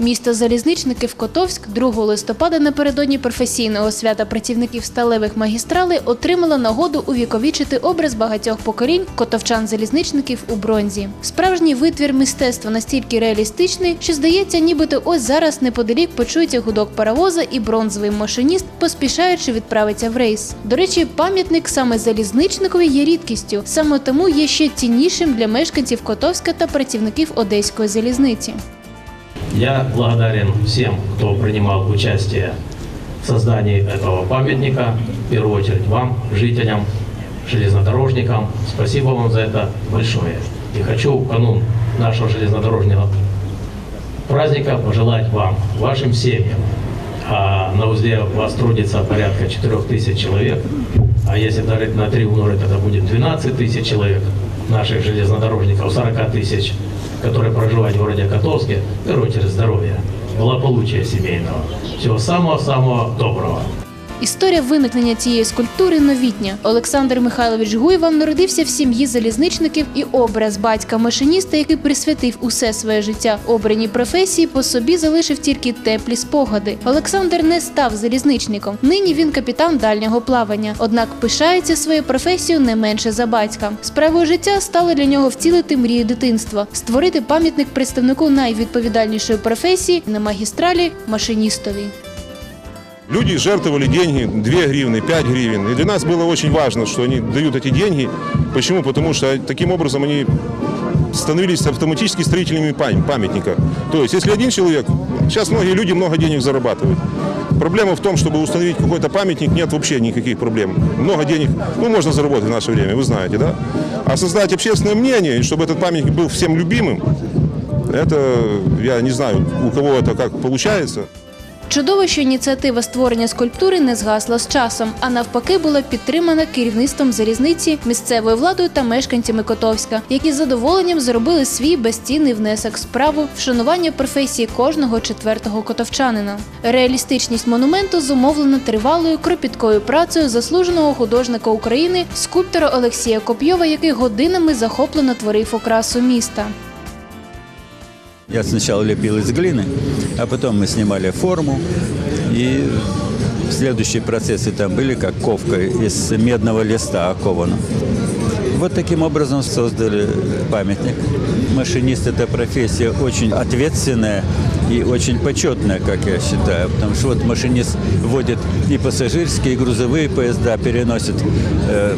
Місто залізничників Котовськ 2 листопада напередодні професійного свята працівників сталевих магістралей отримало нагоду увіковічити образ багатьох поколінь котовчан-залізничників у бронзі. Справжній витвір мистецтва настільки реалістичний, що здається, нібито ось зараз неподалік почується гудок паровоза і бронзовий машиніст, поспішаючи відправиться в рейс. До речі, пам'ятник саме залізничникові є рідкістю, саме тому є ще ціннішим для мешканців Котовська та працівників Одеської залізниці. Я благодарен всем, кто принимал участие в создании этого памятника. В первую очередь вам, жителям, железнодорожникам. Спасибо вам за это большое. И хочу в канун нашего железнодорожного праздника пожелать вам, вашим семьям. А на узле у вас трудится порядка 4 тысяч человек. А если дарить на 3 умножить, это будет 12 тысяч человек наших железнодорожников, 40 тысяч, которые проживают в городе Котовске. Первую здоровья, благополучия семейного. Всего самого-самого доброго. Історія виникнення цієї скульптури новітня. Олександр Михайлович Гуєва народився в сім'ї залізничників і образ батька машиніста, який присвятив усе своє життя обраній професії, по собі залишив тільки теплі спогади. Олександр не став залізничником. Нині він капітан дальнього плавання. Однак пишається своєю професією не менше за батька. Справою життя стало для нього втілити мрію дитинства, створити пам'ятник представнику найвідповідальнішої професії на магістралі машиністові. Люди жертвовали деньги, 2 гривны, 5 гривен. И для нас было очень важно, что они дают эти деньги. Почему? Потому что таким образом они становились автоматически строителями пам- памятника. То есть, если один человек, сейчас многие люди много денег зарабатывают. Проблема в том, чтобы установить какой-то памятник, нет вообще никаких проблем. Много денег, ну, можно заработать в наше время, вы знаете, да? А создать общественное мнение, чтобы этот памятник был всем любимым, это, я не знаю, у кого это как получается. Чудово, що ініціатива створення скульптури не згасла з часом, а навпаки була підтримана керівництвом залізниці, місцевою владою та мешканцями Котовська, які з задоволенням зробили свій безцінний внесок справу вшанування професії кожного четвертого котовчанина. Реалістичність монументу зумовлена тривалою кропіткою працею заслуженого художника України, скульптора Олексія Копйова, який годинами захоплено творив окрасу міста. Я сначала лепил из глины, а потом мы снимали форму. И следующие процессы там были, как ковка из медного листа окована. Вот таким образом создали памятник. Машинист – это профессия очень ответственная и очень почетная, как я считаю. Потому что вот машинист водит и пассажирские, и грузовые поезда, переносит э,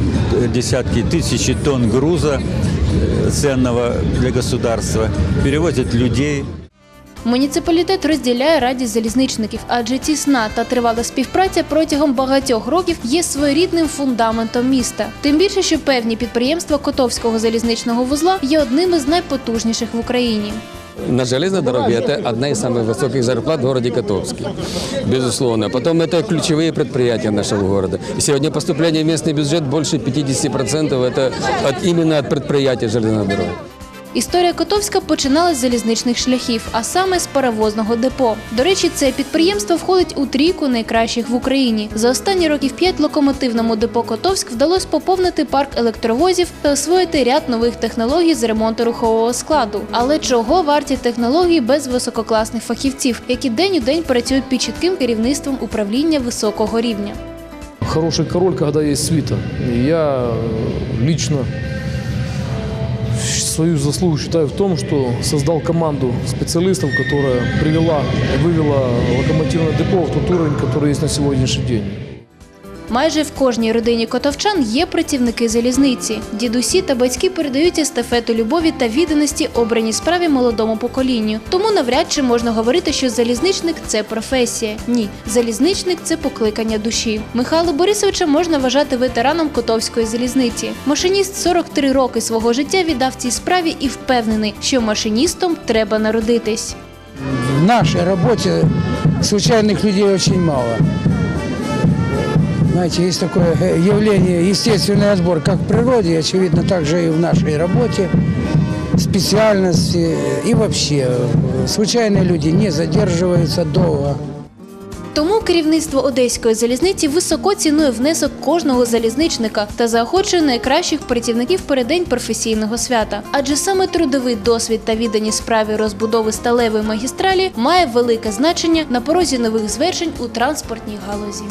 десятки, тысячи тонн груза э, ценного для государства, перевозит людей. Муніципалітет розділяє радість залізничників, адже тісна та тривала співпраця протягом багатьох років є своєрідним фундаментом міста. Тим більше, що певні підприємства Котовського залізничного вузла є одним із найпотужніших в Україні. На железной дороге это одна из самых высоких зарплат в городе Котовске, безусловно. Потом это ключевые предприятия нашего города. И сегодня поступление в местный бюджет больше 50% это от, именно от предприятий железной дороги. Історія Котовська починалась з залізничних шляхів, а саме з паровозного депо. До речі, це підприємство входить у трійку найкращих в Україні. За останні років п'ять локомотивному депо Котовськ вдалося поповнити парк електровозів та освоїти ряд нових технологій з ремонту рухового складу. Але чого варті технології без висококласних фахівців, які день у день працюють під чітким керівництвом управління високого рівня? Хороший король, когда есть свита. И я э, лично свою заслугу считаю в том, что создал команду специалистов, которая привела и вывела локомотивное депо в тот уровень, который есть на сегодняшний день. Майже в кожній родині котовчан є працівники залізниці. Дідусі та батьки передають естафету любові та відданості обраній справі молодому поколінню. Тому навряд чи можна говорити, що залізничник це професія. Ні, залізничник це покликання душі. Михайло Борисовича можна вважати ветераном Котовської залізниці. Машиніст 43 роки свого життя віддав цій справі і впевнений, що машиністом треба народитись. В нашей работе случайных людей очень мало. Знаете, есть такое э, явление, естественный отбор, как в природе, очевидно, так же и в нашей работе, специальности и вообще. э, Случайные люди не задерживаются долго. Тому керівництво одеської залізниці високо цінує внесок кожного залізничника та заохочує найкращих працівників передень професійного свята. Адже саме трудовий досвід та віддані справі розбудови сталевої магістралі має велике значення на порозі нових звершень у транспортній галузі.